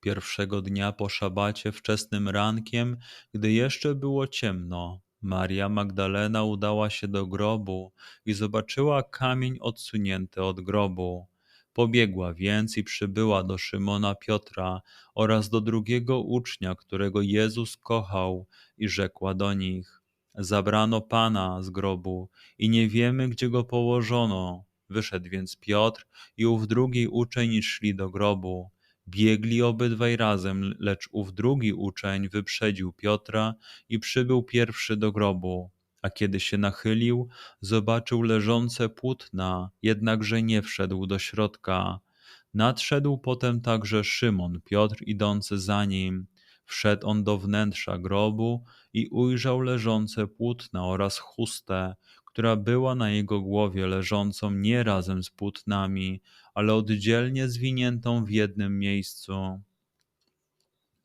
Pierwszego dnia po szabacie, wczesnym rankiem, gdy jeszcze było ciemno, Maria Magdalena udała się do grobu i zobaczyła kamień odsunięty od grobu. Pobiegła więc i przybyła do Szymona Piotra oraz do drugiego ucznia, którego Jezus kochał, i rzekła do nich: Zabrano pana z grobu i nie wiemy, gdzie go położono. Wyszedł więc Piotr i ów drugi uczeń szli do grobu. Biegli obydwaj razem, lecz ów drugi uczeń wyprzedził Piotra i przybył pierwszy do grobu. A kiedy się nachylił, zobaczył leżące płótna, jednakże nie wszedł do środka. Nadszedł potem także Szymon, Piotr idący za nim. Wszedł on do wnętrza grobu i ujrzał leżące płótna oraz chustę, która była na jego głowie leżącą nie razem z płótnami, ale oddzielnie zwiniętą w jednym miejscu.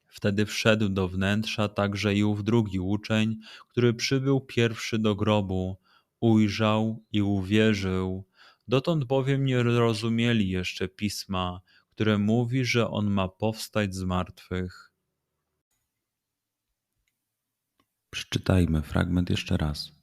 Wtedy wszedł do wnętrza także i ów drugi uczeń, który przybył pierwszy do grobu, ujrzał i uwierzył. Dotąd bowiem nie rozumieli jeszcze pisma, które mówi, że on ma powstać z martwych. Przeczytajmy fragment jeszcze raz.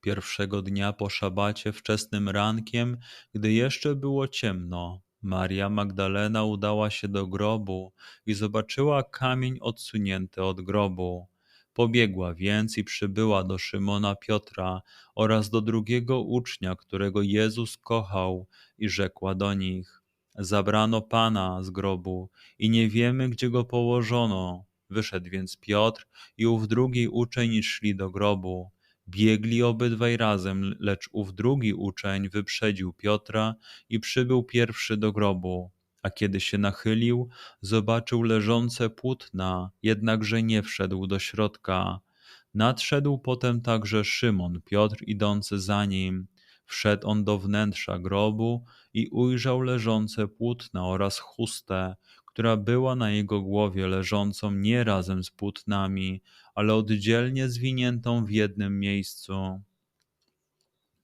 Pierwszego dnia po szabacie, wczesnym rankiem, gdy jeszcze było ciemno, Maria Magdalena udała się do grobu i zobaczyła kamień odsunięty od grobu. Pobiegła więc i przybyła do Szymona Piotra oraz do drugiego ucznia, którego Jezus kochał, i rzekła do nich: Zabrano pana z grobu i nie wiemy, gdzie go położono. Wyszedł więc Piotr i ów drugi uczeń szli do grobu. Biegli obydwaj razem, lecz ów drugi uczeń wyprzedził Piotra i przybył pierwszy do grobu. A kiedy się nachylił, zobaczył leżące płótna, jednakże nie wszedł do środka. Nadszedł potem także Szymon, Piotr idący za nim. Wszedł on do wnętrza grobu i ujrzał leżące płótna oraz chustę, która była na jego głowie leżącą nie razem z płótnami, ale oddzielnie zwiniętą w jednym miejscu.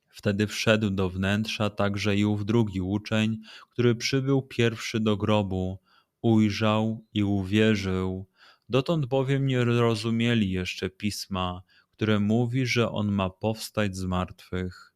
Wtedy wszedł do wnętrza także i ów drugi uczeń, który przybył pierwszy do grobu, ujrzał i uwierzył. Dotąd bowiem nie rozumieli jeszcze pisma, które mówi, że on ma powstać z martwych.